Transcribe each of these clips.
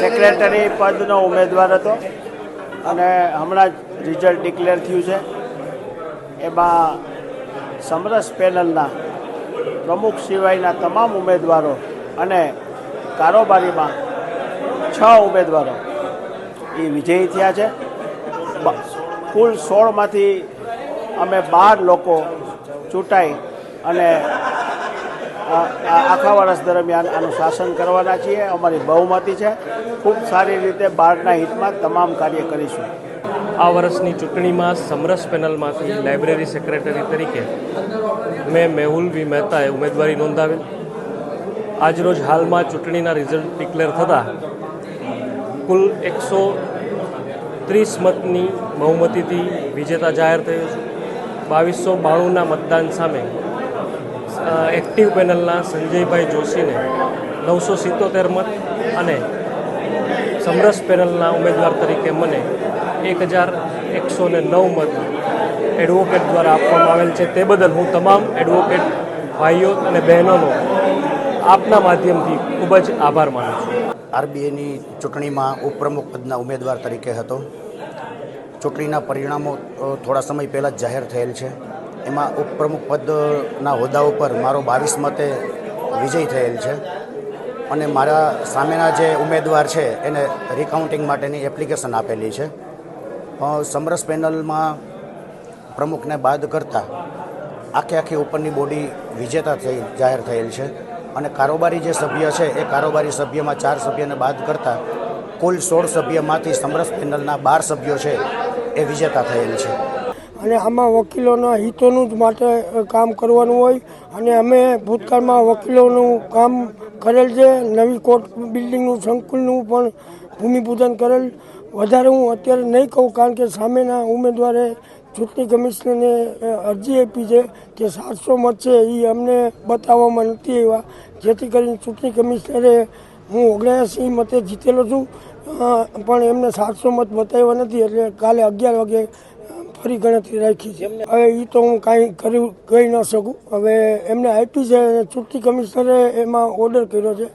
Secretary પદનો ઉમેદવાર હતો અને હમણાં જ રિઝલ્ટ ડિક્લેર થયું છે. એમાં સમરસ પેનલના પ્રમુખ સિવાયના તમામ ઉમેદવારો અને કારોબારીમાં છ ઉમેદવારો એ વિજયી થયા છે. કુલ સોળમાંથી અમે બાર લોકો ચૂંટાઈ અને આખા વર્ષ દરમિયાન આનું શાસન કરવાના છીએ. અમારી બહુમતી છે. ખૂબ સારી રીતે બારના હિતમાં તમામ કાર્ય કરીશું. આ વર્ષની ચૂંટણીમાં સમરસ પેનલમાંથી લાઇબ્રેરી સેક્રેટરી તરીકે મેં મેહુલ વી મહેતાએ ઉમેદવારી નોંધાવેલ. આજરોજ હાલમાં ચૂંટણીના રિઝલ્ટ ડિક્લેર થતાં કુલ એકસો ત્રીસ મતની બહુમતીથી વિજેતા જાહેર થયો છે. બાવીસો બાણુંના મતદાન સામે એક્ટિવ પેનલના સંજયભાઈ જોશીને નવસો સિત્તોતેર મત અને સમરસ પેનલના ઉમેદવાર તરીકે મને એક હજાર એકસો ને નવ મત એડવોકેટ દ્વારા આપવામાં આવેલ છે. તે બદલ હું તમામ એડવોકેટ ભાઈઓ અને બહેનોનો આપના માધ્યમથી ખૂબ જ આભાર માનું છું. આરબીઆઈની ચૂંટણીમાં ઉપપ્રમુખ પદના ઉમેદવાર તરીકે હતો. ચૂંટણીના પરિણામો થોડા સમય પહેલાં જ જાહેર થયેલ છે. એમાં ઉપપ્રમુખ પદના હોદ્દા ઉપર મારો બાવીસ મતે વિજય થયેલ છે. અને મારા સામેના જે ઉમેદવાર છે, એને રિકાઉન્ટિંગ માટેની એપ્લિકેશન આપેલી છે. સમરસ પેનલમાં પ્રમુખને બાદ કરતાં આખે આખી ઉપરની બોડી વિજેતા થઈ, જાહેર થયેલ છે. અને કારોબારી જે સભ્ય છે, એ કારોબારી સભ્યમાં ચાર સભ્યને બાદ કરતાં કુલ સોળ સભ્યમાંથી સમરસ પેનલના બાર સભ્યો છે, એ વિજેતા થયેલ છે. અને આમાં વકીલોના હિતોનું જ માટે કામ કરવાનું હોય. અને અમે ભૂતકાળમાં વકીલોનું કામ કરેલ છે. નવી કોર્ટ બિલ્ડિંગનું, સંકુલનું પણ ભૂમિપૂજન કરેલ. વધારે હું અત્યારે નહીં કહું, કારણ કે સામેના ઉમેદવારે ચૂંટણી કમિશનરને અરજી આપી છે કે સાતસો મત છે. એ અમને બતાવવામાં નથી આવ્યા. જેથી કરીને ચૂંટણી કમિશનરે હું ઓગણસી મતે જીતેલો છું. પણ એમને સાતસો મત બતાવ્યા નથી. એટલે કાલે અગિયાર વાગે ફરી ગણતરી રાખી છે. હવે એ તો હું કાંઈ કર્યું કહી ન શકું. હવે એમને આપી છે ચૂંટણી કમિશનરે એમાં ઓર્ડર કર્યો છે.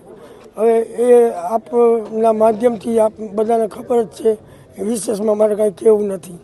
હવે એ આપના માધ્યમથી આપ બધાને ખબર જ છે. વિશેષમાં મારે કાંઈ કહેવું નથી.